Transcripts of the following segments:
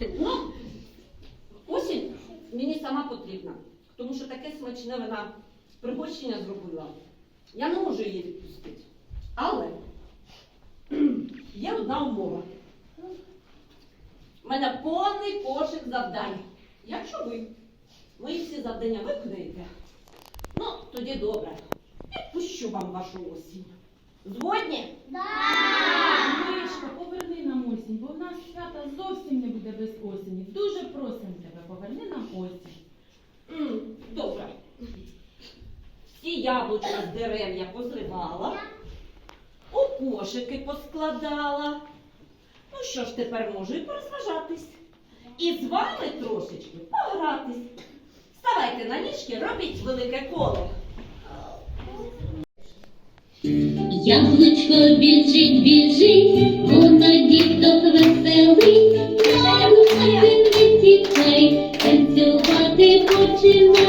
Ну, осінь мені сама потрібна, тому що таке смачне вона пригощення зробила. Я не можу її відпустити. Але є одна умова. У мене повний пошик завдань. Якщо ви мої всі завдання виконаєте, ну тоді добре. Відпущу вам вашу осінь. Згодні? Мишка, поверни нам осінь, бо в нас свята зовсім не буде без осені. Дуже просимо тебе, поверни нам осінь. М, Добре. Всі яблучка з дерев я позривала, у кошики поскладала. Ну що ж, тепер можу і порозважатись. І з вами трошечки погратись. Вставайте на ніжки, робіть велике коло. Яблучко біжить, біжить, воно діток веселий, яблучко ти не тікай, танцювати починай.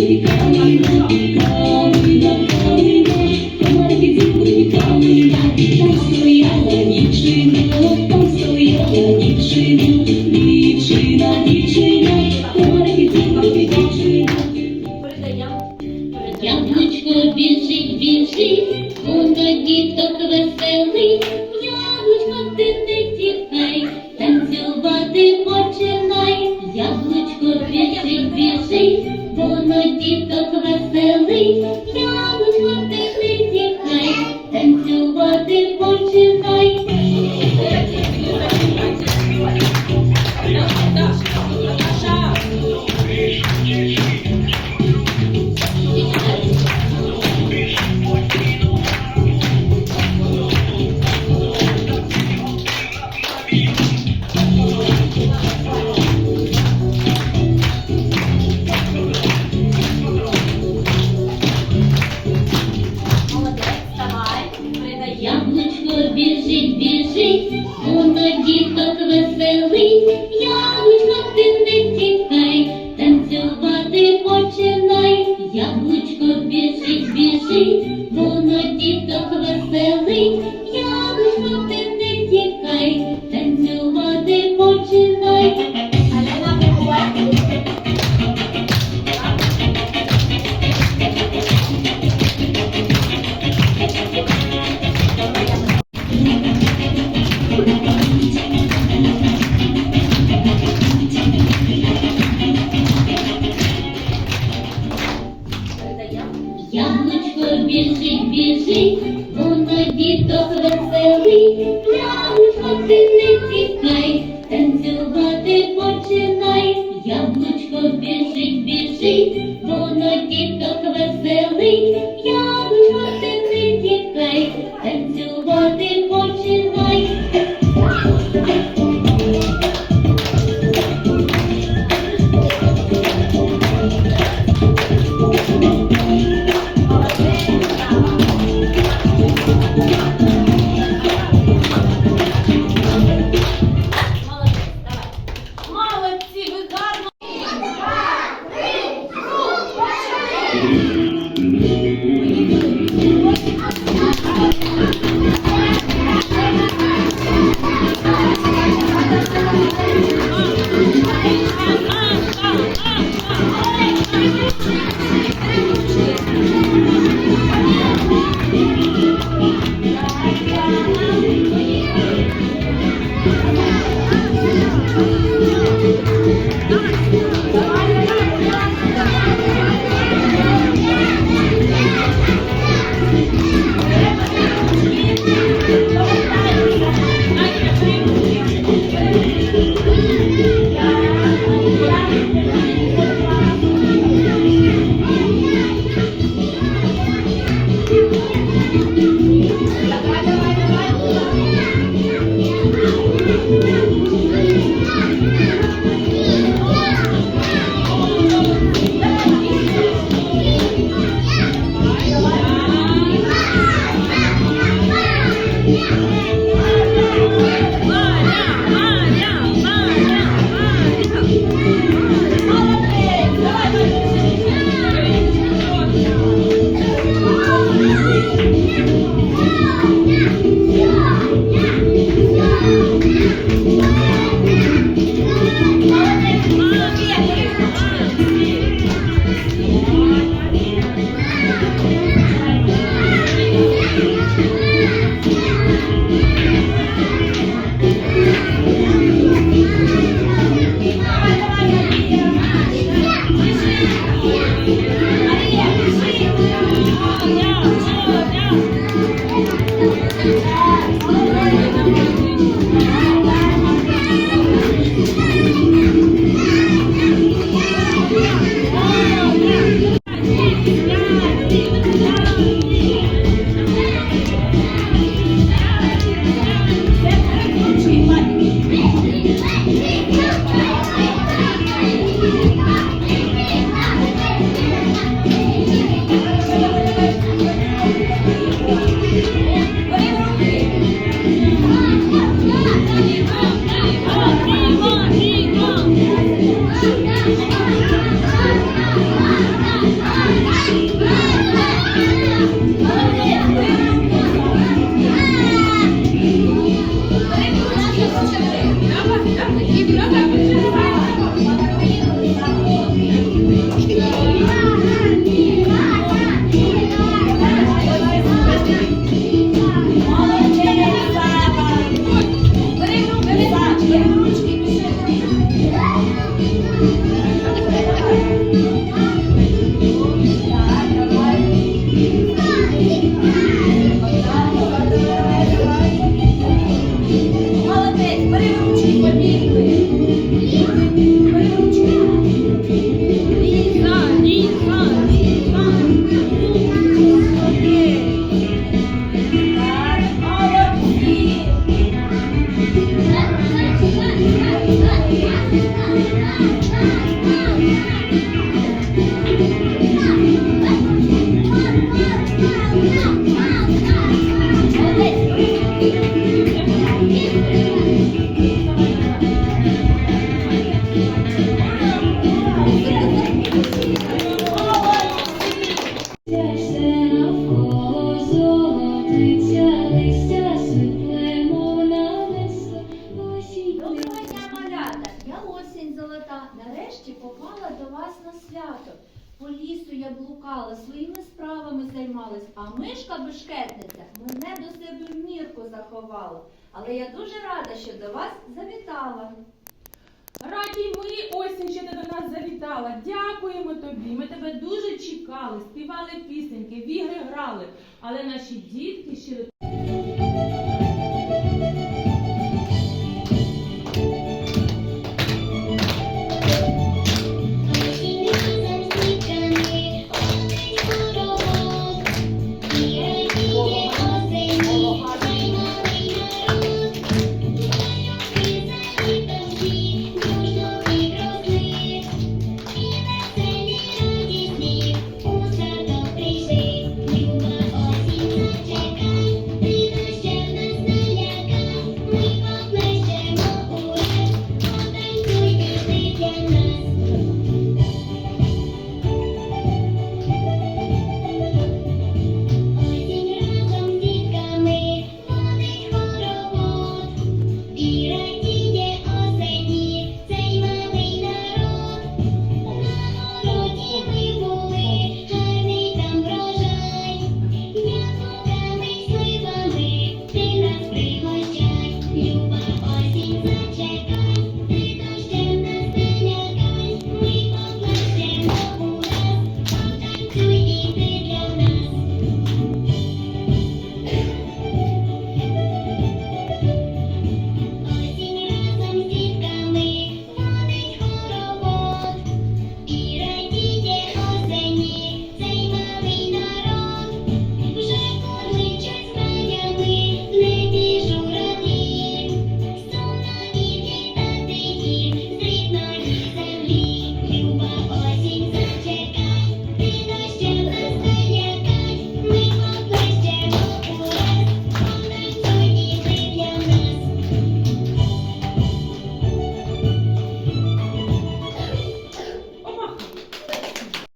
你看，你看。Діток веселий, ти не тікай, танцювати починай, яблучко біжить, нарешті попала до вас на свято. По лісу я блукала, своїми справами займалась, а мишка Бишкетниця мене до себе в мірку заховала. Але я дуже рада, що до вас завітала. Раді ми, осінь, що ти до нас завітала. Дякуємо тобі. Ми тебе дуже чекали, співали пісеньки, в ігри грали. Але наші дітки щиро